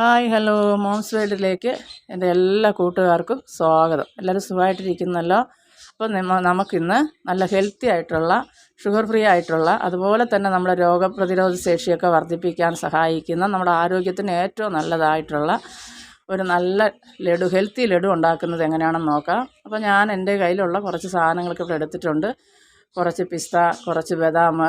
Hi hello. Moms വേൾഡിലേക്ക് എന്റെ എല്ലാ കൂട്ടുകാർക്കും സ്വാഗതം. എല്ലാവരും സുഖമായിട്ടിരിക്കുന്നല്ലോ? അപ്പോൾ നമുക്കിന്ന് നല്ല ഹെൽത്തി ആയിട്ടുള്ള ഷുഗർ ഫ്രീ ആയിട്ടുള്ള അതുപോലെ തന്നെ നമ്മുടെ രോഗപ്രതിരോധ ശേഷിയൊക്കെ വർദ്ധിപ്പിക്കാൻ സഹായിക്കുന്ന നമ്മുടെ ആരോഗ്യത്തിന് ഏറ്റവും നല്ലതായിട്ടുള്ള ഒരു നല്ല ലഡു ഹെൽത്തി ലഡു ഉണ്ടാക്കുന്നത് എങ്ങനെയാണെന്ന് നോക്കാം. അപ്പോൾ ഞാൻ എന്റെ കയ്യിലുള്ള കുറച്ച് സാധനങ്ങളൊക്കെ ഇവിടെ എടുത്തിട്ടുണ്ട്. കുറച്ച് പിസ്ത കുറച്ച് ബദാം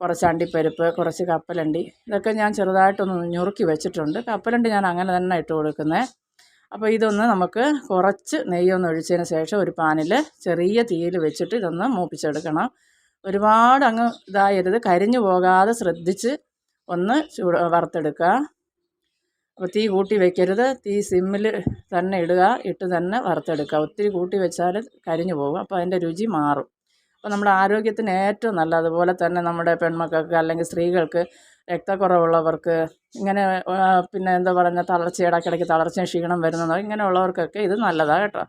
കുറച്ച് അണ്ടിപ്പരിപ്പ് കുറച്ച് കപ്പലണ്ടി. ഇതൊക്കെ ഞാൻ ചെറുതായിട്ടൊന്ന് ഞുറുക്കി വെച്ചിട്ടുണ്ട്. കപ്പലണ്ടി ഞാൻ അങ്ങനെ തന്നെ ഇട്ട് കൊടുക്കുന്നത് അപ്പോൾ ഇതൊന്ന് നമുക്ക് കുറച്ച് നെയ്യൊന്ന് ഒഴിച്ചതിന് ശേഷം ഒരു പാനിൽ ചെറിയ തീയിൽ വെച്ചിട്ട് ഇതൊന്ന് മൂപ്പിച്ചെടുക്കണം. ഒരുപാട് അങ്ങ് ഇതായരുത്. കരിഞ്ഞു പോകാതെ ശ്രദ്ധിച്ച് ഒന്ന് ചൂട് വറുത്തെടുക്കുക. അപ്പോൾ തീ കൂട്ടി വെക്കരുത്. തീ സിമ്മിൽ തന്നെ ഇടുക. ഇട്ട് തന്നെ വറുത്തെടുക്കുക. ഒത്തിരി കൂട്ടി വെച്ചാൽ കരിഞ്ഞു പോകും. അപ്പോൾ അതിന്റെ രുചി മാറും. അപ്പോൾ നമ്മുടെ ആരോഗ്യത്തിന് ഏറ്റവും നല്ല അതുപോലെ തന്നെ നമ്മുടെ പെൺമക്കൾക്ക് അല്ലെങ്കിൽ സ്ത്രീകൾക്ക് രക്തക്കുറവുള്ളവർക്ക് ഇങ്ങനെ പിന്നെ എന്താ പറയുക തളർച്ച ഇടയ്ക്കിടയ്ക്ക് തളർച്ചയും ക്ഷീണം വരുന്നത് ഇങ്ങനെയുള്ളവർക്കൊക്കെ ഇത് നല്ലതാണ് കേട്ടോ.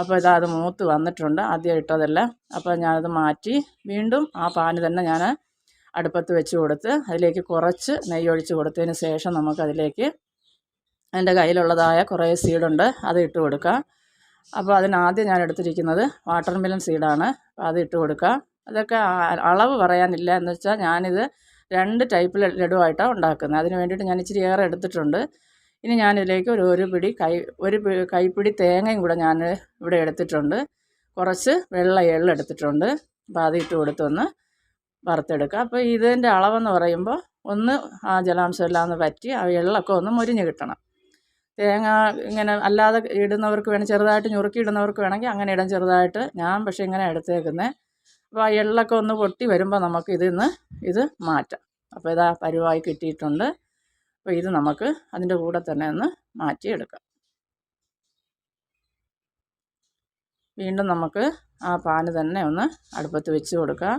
അപ്പോൾ ഇതാ അത് മൂത്ത് വന്നിട്ടുണ്ട്. ആദ്യം ഇട്ടതല്ല. അപ്പോൾ ഞാനത് മാറ്റി വീണ്ടും ആ പാന് തന്നെ ഞാൻ അടുപ്പത്ത് വെച്ച് കൊടുത്ത് അതിലേക്ക് കുറച്ച് നെയ്യ് ഒഴിച്ച് കൊടുത്തതിന് ശേഷം നമുക്കതിലേക്ക് എന്റെ കയ്യിലുള്ളതായ കുറേ സീഡുണ്ട്. അത് ഇട്ട് കൊടുക്കാം. അപ്പോൾ അതിനാദ്യം ഞാൻ എടുത്തിരിക്കുന്നത് വാട്ടർ മെലൺ സീഡാണ്. അത് ഇട്ട് കൊടുക്കാം അതൊക്കെ അളവ് പറയാനില്ല. എന്ന് വെച്ചാൽ ഞാനിത് രണ്ട് ടൈപ്പിൽ ലഡുവായിട്ടാണ് ഉണ്ടാക്കുന്നത്. അതിന് വേണ്ടിയിട്ട് ഞാൻ ഇച്ചിരി ഏറെ എടുത്തിട്ടുണ്ട്. ഇനി ഞാനിതിലേക്ക് ഒരു ഒരു പിടി കൈ ഒരു കൈപ്പിടി തേങ്ങയും കൂടെ ഞാൻ ഇവിടെ എടുത്തിട്ടുണ്ട്. കുറച്ച് വെള്ള എള്ള് എടുത്തിട്ടുണ്ട്. അപ്പോൾ അത് ഇട്ട് കൊടുത്തൊന്ന് വറുത്തെടുക്കുക. അപ്പോൾ ഇതിന്റെ അളവെന്ന് പറയുമ്പോൾ ഒന്ന് ആ ജലാംശം എല്ലാം ഒന്ന് പറ്റി ആ എള്ളൊക്കെ ഒന്ന് മുരിഞ്ഞ് കിട്ടണം. തേങ്ങ ഇങ്ങനെ അല്ലാതെ ഇടുന്നവർക്ക് വേണം ചെറുതായിട്ട് ഞുറുക്കി ഇടുന്നവർക്ക് വേണമെങ്കിൽ അങ്ങനെ ഇടാം ചെറുതായിട്ട്. ഞാൻ പക്ഷേ ഇങ്ങനെ എടുത്തേക്കുന്നത് അപ്പോൾ ആ എള്ളൊക്കെ ഒന്ന് പൊട്ടി വരുമ്പോൾ നമുക്ക് ഇതിന്ന് ഇത് മാറ്റാം. അപ്പോൾ ഇതാ പരുവായി കിട്ടിയിട്ടുണ്ട്. അപ്പോൾ ഇത് നമുക്ക് അതിന്റെ കൂടെ തന്നെ ഒന്ന് മാറ്റിയെടുക്കാം. വീണ്ടും നമുക്ക് ആ പാന് തന്നെ ഒന്ന് അടുപ്പത്ത് വെച്ച് കൊടുക്കാം.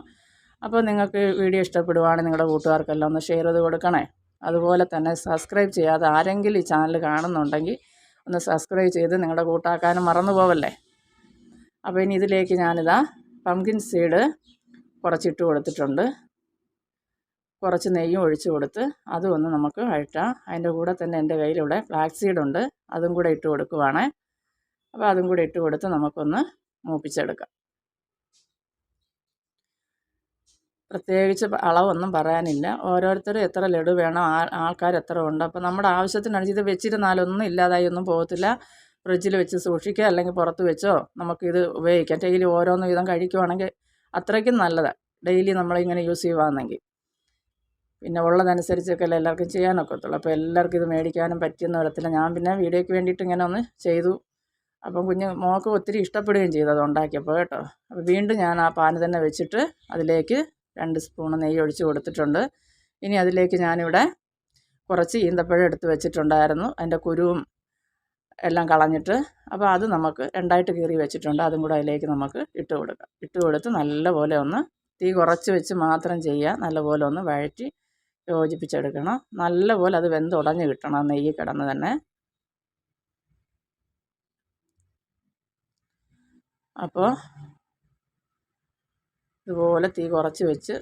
അപ്പോൾ നിങ്ങൾക്ക് വീഡിയോ ഇഷ്ടപ്പെടുവാണെങ്കിൽ നിങ്ങളുടെ കൂട്ടുകാർക്കെല്ലാം ഒന്ന് ഷെയർ ചെയ്ത് കൊടുക്കണേ. അതുപോലെ തന്നെ സബ്സ്ക്രൈബ് ചെയ്യാതെ ആരെങ്കിലും ഈ ചാനൽ കാണുന്നുണ്ടെങ്കിൽ ഒന്ന് സബ്സ്ക്രൈബ് ചെയ്ത് നിങ്ങളുടെ കൂട്ടാക്കാനും മറന്നു പോവല്ലേ? അപ്പോൾ ഇനി ഇതിലേക്ക് ഞാനിതാ പംകിൻ സീഡ് കുറച്ചിട്ട് കൊടുത്തിട്ടുണ്ട്. കുറച്ച് നെയ്യും ഒഴിച്ച് കൊടുത്ത് അതും ഒന്ന് നമുക്ക് വഴറ്റാം അതിന്റെ കൂടെ തന്നെ എന്റെ കയ്യിലിവിടെ ഫ്ലാക്സ് സീഡുണ്ട് അതും കൂടെ ഇട്ട് കൊടുക്കുവാണേ. അപ്പോൾ അതും കൂടെ ഇട്ട് കൊടുത്ത് നമുക്കൊന്ന് മൂപ്പിച്ചെടുക്കാം. പ്രത്യേകിച്ച് അളവൊന്നും പറയാനില്ല. ഓരോരുത്തരും എത്ര ലഡു വേണം ആൾക്കാർ എത്ര ഉണ്ട്. അപ്പോൾ നമ്മുടെ ആവശ്യത്തിനനുസരിച്ച് ഇത് വെച്ചിരുന്നാലൊന്നും ഇല്ലാതായി ഒന്നും പോകത്തില്ല. ഫ്രിഡ്ജിൽ വെച്ച് സൂക്ഷിക്കുക അല്ലെങ്കിൽ പുറത്ത് വെച്ചോ നമുക്കിത് ഉപയോഗിക്കാം. ഡെയിലി ഓരോന്ന് വീതം കഴിക്കുവാണെങ്കിൽ അത്രയ്ക്കും നല്ലതാണ് ഡെയിലി നമ്മളിങ്ങനെ യൂസ് ചെയ്യുവാണെങ്കിൽ പിന്നെ ഉള്ളതനുസരിച്ചൊക്കെ അല്ലേ എല്ലാവർക്കും ചെയ്യാനൊക്കത്തുള്ളൂ. അപ്പോൾ എല്ലാവർക്കും ഇത് മേടിക്കാനും പറ്റിയെന്ന് വരത്തില്ല ഞാൻ പിന്നെ വീഡിയോയ്ക്ക് വേണ്ടിയിട്ട് ഇങ്ങനെ ഒന്ന് ചെയ്തു. അപ്പം കുഞ്ഞ് മോൾക്ക് ഒത്തിരി ഇഷ്ടപ്പെടുകയും ചെയ്തു അത് ഉണ്ടാക്കിയപ്പോൾ കേട്ടോ. അപ്പോൾ വീണ്ടും ഞാൻ ആ പാന് തന്നെ വെച്ചിട്ട് അതിലേക്ക് രണ്ട് സ്പൂൺ നെയ്യ് ഒഴിച്ച് കൊടുത്തിട്ടുണ്ട്. ഇനി അതിലേക്ക് ഞാനിവിടെ കുറച്ച് ഈന്തപ്പഴം എടുത്ത് വെച്ചിട്ടുണ്ടായിരുന്നു. അതിന്റെ കുരുവും എല്ലാം കളഞ്ഞിട്ട്. അപ്പോൾ അത് നമുക്ക് രണ്ടായിട്ട് കീറി വെച്ചിട്ടുണ്ട്. അതും കൂടെ അതിലേക്ക് നമുക്ക് ഇട്ട് കൊടുക്കാം. ഇട്ട് കൊടുത്ത് നല്ലപോലെ ഒന്ന് തീ കുറച്ച് വെച്ച് മാത്രം ചെയ്യുക. നല്ലപോലെ ഒന്ന് വഴറ്റി യോജിപ്പിച്ചെടുക്കണം. നല്ലപോലെ അത് വെന്തുടഞ്ഞ് കിട്ടണം. നെയ്യ് കിടന്ന് തന്നെ. അപ്പോൾ ഇതുപോലെ തീ കുറച്ച് വെച്ച്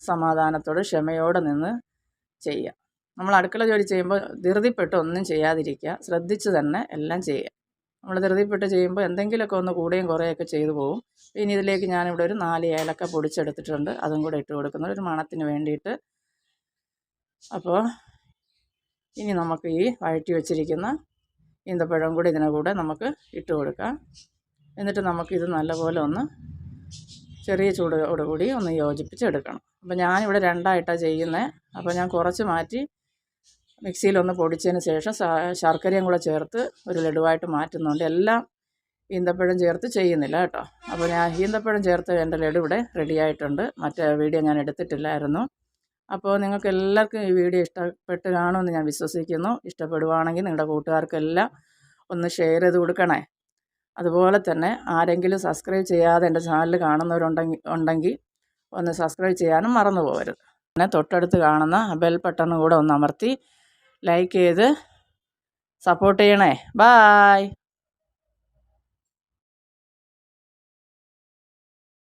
സമാധാനത്തോടെ ക്ഷമയോടെ നിന്ന് ചെയ്യുക. നമ്മൾ അടുക്കള ജോലി ചെയ്യുമ്പോൾ ധൃതിപ്പെട്ട് ഒന്നും ചെയ്യാതിരിക്കുക. ശ്രദ്ധിച്ച് തന്നെ എല്ലാം ചെയ്യുക. നമ്മൾ ധൃതിപ്പെട്ട് ചെയ്യുമ്പോൾ എന്തെങ്കിലുമൊക്കെ ഒന്ന് കൂടെയും കുറേയൊക്കെ ചെയ്തു പോകും പിന്നെ ഇതിലേക്ക് ഞാനിവിടെ ഒരു നാല് ഏലക്ക പൊടിച്ചെടുത്തിട്ടുണ്ട്. അതും കൂടെ ഇട്ട് കൊടുക്കുന്നു. ഒരു മണത്തിന് വേണ്ടിയിട്ട്. അപ്പോൾ ഇനി നമുക്ക് ഈ വഴറ്റി വെച്ചിരിക്കുന്ന ഈന്തപ്പഴം കൂടി ഇതിനെ കൂടെ നമുക്ക് ഇട്ട് കൊടുക്കാം. എന്നിട്ട് നമുക്കിത് നല്ലപോലെ ഒന്ന് ചെറിയ ചൂടോടുകൂടി ഒന്ന് യോജിപ്പിച്ചെടുക്കണം. അപ്പോൾ ഞാനിവിടെ രണ്ടായിട്ടാണ് ചെയ്യുന്നത് അപ്പോൾ ഞാൻ കുറച്ച് മാറ്റി മിക്സിയിലൊന്ന് പൊടിച്ചതിന് ശേഷം ശർക്കരയും കൂടെ ചേർത്ത് ഒരു ലഡുവായിട്ട് മാറ്റുന്നുണ്ട്. എല്ലാം ഈന്തപ്പഴം ചേർത്ത് ചെയ്യുന്നില്ല കേട്ടോ. അപ്പോൾ ഞാൻ ഈന്തപ്പഴം ചേർത്ത് എന്റെ ലഡു ഇവിടെ റെഡി ആയിട്ടുണ്ട് മറ്റേ വീഡിയോ ഞാൻ എടുത്തിട്ടില്ലായിരുന്നു. അപ്പോൾ നിങ്ങൾക്ക് എല്ലാവർക്കും ഈ വീഡിയോ ഇഷ്ടപ്പെട്ട് കാണുമെന്ന് ഞാൻ വിശ്വസിക്കുന്നു. ഇഷ്ടപ്പെടുവാണെങ്കിൽ നിങ്ങളുടെ കൂട്ടുകാർക്കെല്ലാം ഒന്ന് ഷെയർ ചെയ്ത് കൊടുക്കണേ. അതുപോലെ തന്നെ ആരെങ്കിലും സബ്സ്ക്രൈബ് ചെയ്യാതെ എന്റെ ചാനൽ കാണുന്നവരുണ്ടെങ്കിൽ ഉണ്ടെങ്കിൽ ഒന്ന് സബ്സ്ക്രൈബ് ചെയ്യാനും മറന്നു പോകരുത്. പിന്നെ തൊട്ടടുത്ത് കാണുന്ന ബെൽ ബട്ടൺ കൂടെ ഒന്ന് അമർത്തി ലൈക്ക് ചെയ്ത് സപ്പോർട്ട് ചെയ്യണേ. ബായ്